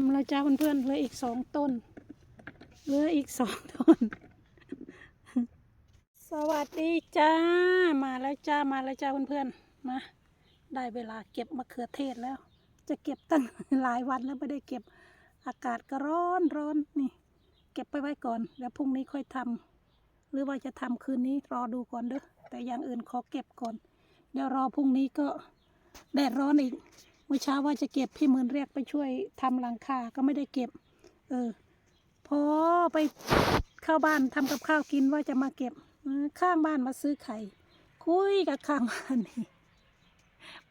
มแล้วจ้าเพื่อนๆเหลืออีกสองต้นเหลืออีกสองต้น สวัสดีจ้า มาแล้วจ้ามาแล้วจ้าเพื่อนๆมาได้เวลาเก็บมะเขือเทศแล้ว จะเก็บตั้งหลายวันแล้วไม่ได้เก็บอากาศก็ร้อนร้อนนี่ เก็บไปไว้ก่อน แล้วพรุ่งนี้ค่อยทำหรือว่าจะทำคืนนี้รอดูก่อนเด้อแต่อย่างอื่นขอเก็บก่อน เดี๋ยวรอพรุ่งนี้ก็แดดร้อนอีก เมื่อเช้าว่าจะเก็บพี่หมื่นเรียกไปช่วยทำหลังคาก็ไม่ได้เก็บ เออ พอไปเข้าบ้านทำกับข้าวกินว่าจะมาเก็บข้างบ้านมาซื้อไข่ คุยกับข้างบ้านนี่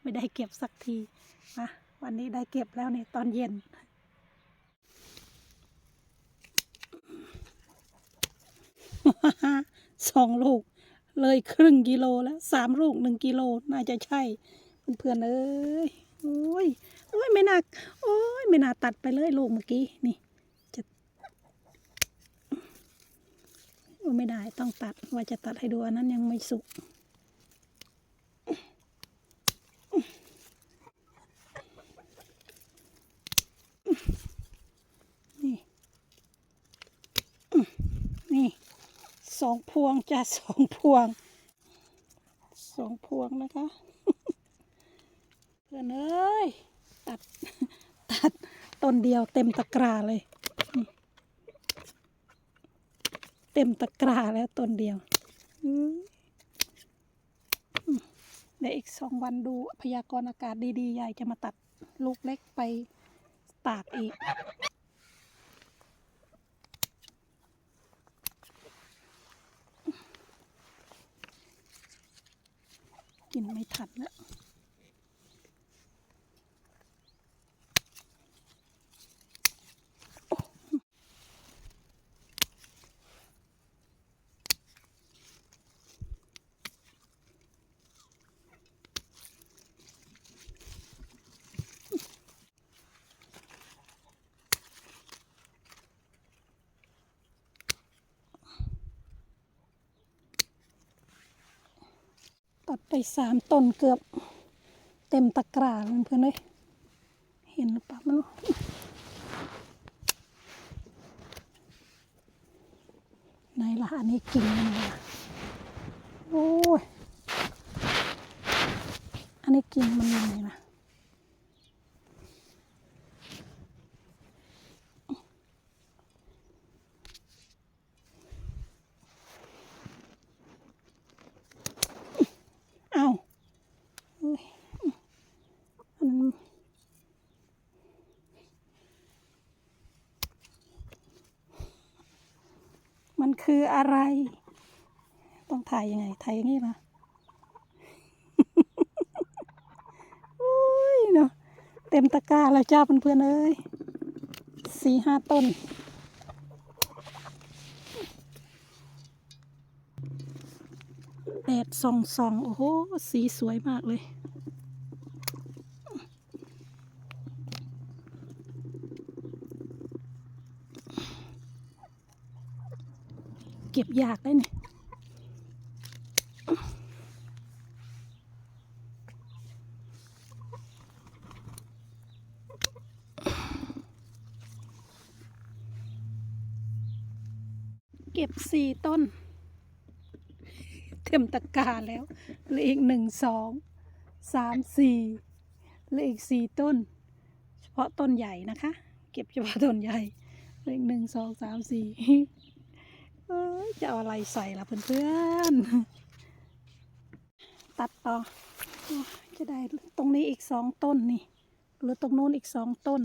ไม่ได้เก็บสักทีนะวันนี้ได้เก็บแล้วเนี่ยตอนเย็นสองลูก เลยครึ่งกิโลแล้วสามลูกหนึ่งกิโลน่าจะใช่เพื่อนๆเอ้ย โอ้ยโอ้ยไม่น่าโอ้ยไม่น่าตัดไปเลยลูกเมื่อกี้นี่จะโอ้ไม่ได้ต้องตัดว่าจะตัดให้ดูอันนั้นยังไม่สุกนี่นี่สองพวงจ้ะสองพวงสองพวงนะคะ พื่อนเอ้ยตัดตัดต้นเดียวเต็มตะกร้าเลย เต็มตะกร้าแล้วต้นเดียวเดี๋ยวอีกสองวันดูพยากรณ์อากาศดีๆยายจะมาตัดลูกเล็กไปตากอีกกินไม่ทันแล้ว สามต้นเกือบ เต็มตะกร้าเลยเพื่อนเลยเห็นหรือเปล่าไม่รู้ไหนละอันนี้กิ่งมันละโอ้ย อันนี้กิ่งมันยังไงล่ะเอาเอ้ยอันนั้นมัน คืออะไร ต้องถ่ายยังไง ถ่ายอย่างนี้มาอุ้ยเนาะเต็มตะกร้าแล้วจ้าเพื่อนๆเอ้ยสี่ห้าต้น แดดส่องส่องๆโอ้โห สีสวยมากเลย เก็บยากได้เนี่ยเก็บสี่ต้น เต็มตะกร้าแล้วเหลืออีกหนึ่งสองสามสี่เหลืออีกสี่ต้น เฉพาะต้นใหญ่นะคะ เก็บเฉพาะต้นใหญ่เหลืออีกหนึ่งสองสามสี่ เอ้ยจะเอาอะไรใส่ล่ะเพื่อนๆ ตัดต่อ จะได้ตรงนี้อีกสองต้นนี่ หรือตรงโน้นอีกสองต้น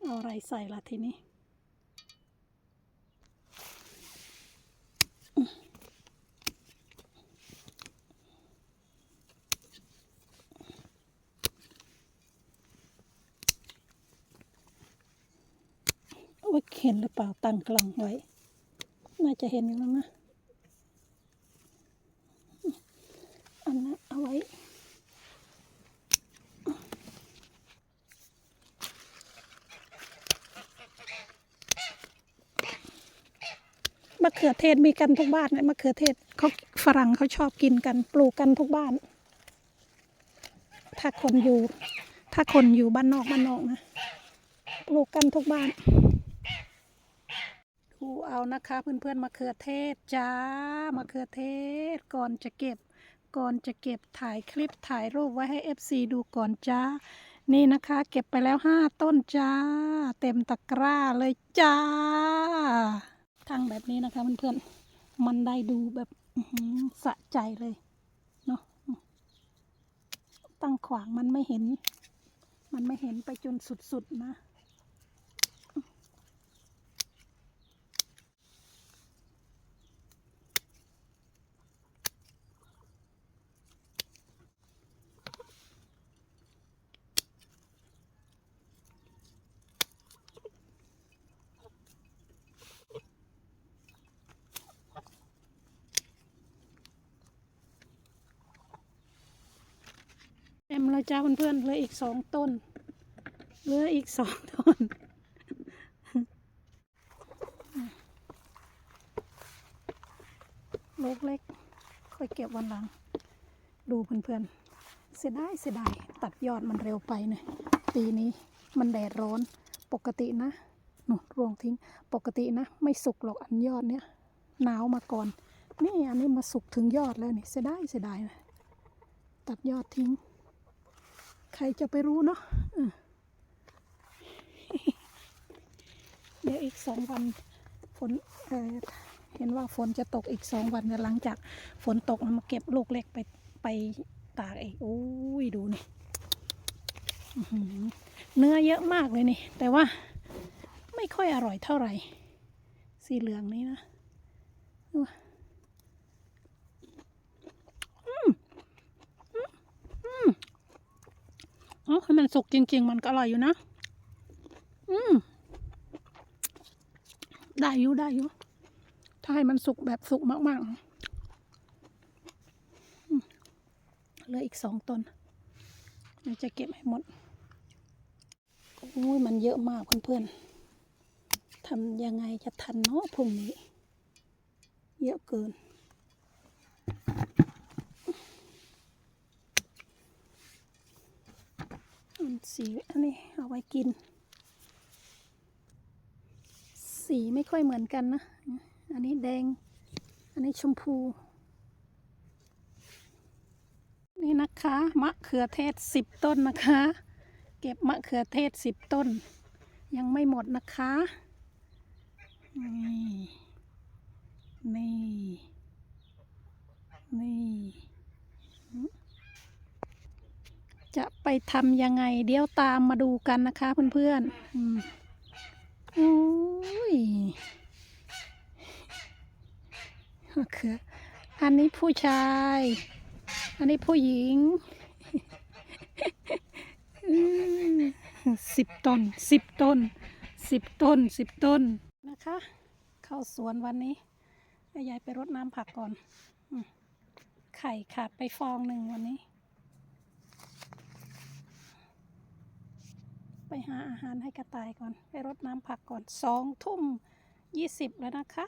เอาอะไรใส่ล่ะทีนี้ว่าเห็นหรือเปล่าตั้งกล้องไว้ น่าจะเห็นอยู่แล้วนะอันนั้นเอาไว้มะเขือเทศมีกันทุกบ้านเลยมะเขือเทศเขาฝรั่งเขาชอบกินกัน ปลูกกันทุกบ้าน ถ้าคนอยู่ ถ้าคนอยู่บ้านนอกบ้านนอกนะ ปลูกกันทุกบ้าน ดูเอานะคะเพื่อนๆมะเขือเทศจ้ามะเขือเทศ ก่อนจะเก็บ ก่อนจะเก็บถ่ายคลิปถ่ายรูปไว้ให้ FC ดูก่อนจ้า นี่นะคะเก็บไปแล้วห้าต้นจ้า เต็มตะกร้าเลยจ้าทางแบบนี้นะคะเพื่อนๆมันได้ดูแบบสะใจเลยเนาะตั้งขวางมันไม่เห็น มันไม่เห็นไปจนสุดๆนะ แล้วจ้าเพื่อนๆเหลืออีกสองต้น เหลืออีกสองต้น ลูกเล็ก ค่อยเก็บวันหลัง ดูเพื่อนๆ เสียดายเสียดายตัดยอดมันเร็วไปเนี่ยปีนี้มันแดดร้อนปกตินะหนูรวงทิ้ง ปกตินะ ไม่สุกหรอกอันยอดเนี้ยหนาวมาก่อน นี่อันนี้มาสุกถึงยอดแล้วนี่เสียดายเสียดายนะตัดยอดทิ้ง รจะไปรู้เนาะเดี๋ยวอีกสองวันฝนเเห็นว่าฝนจะตกอีกสองวันหลังจากฝนตกเอามาเก็บลูกเล็กไปไปตากอีกโอ้ยดูนี่เนื้อเยอะมากเลยนี่ แต่ว่าไม่ค่อยอร่อยเท่าไหร่ สีเหลืองนี้นะดูอืมอืมอืม อ๋อให้มันสุกจริง ๆ มันก็อร่อยอยู่นะ อืม ได้อยู่ได้อยู่ ถ้าให้มันสุกแบบสุกมากๆเหลืออีกสองต้นเราจะเก็บให้หมดโอ้ยมันเยอะมากเพื่อนๆทำยังไงจะทันเนาะพรุ่งนี้ เยอะเกิน อัน สีอันนี้เอาไว้กิน สีไม่ค่อยเหมือนกันนะ อันนี้แดง อันนี้ชมพู นี่นะคะ มะเขือเทศสิบต้นนะคะ เก็บมะเขือเทศสิบต้น ยังไม่หมดนะคะ นี่ นี่ นี่หืมจะไป ทำยังไง เดี๋ยวตามมาดูกันนะคะเพื่อนๆอืมโอ้ยมะเขืออันนี้ผู้ชาย อันนี้ผู้หญิงสิบต้นสิบต้นสิบต้นสิบต้นนะคะ เข้าสวนวันนี้ยายไปรดน้ำผักก่อน ไข่ขาดไปฟองหนึ่งวันนี้ ไปหาอาหารให้กระต่ายก่อน ไปรดน้ำผักก่อนสองทุ่มยี่สิบแล้วนะคะ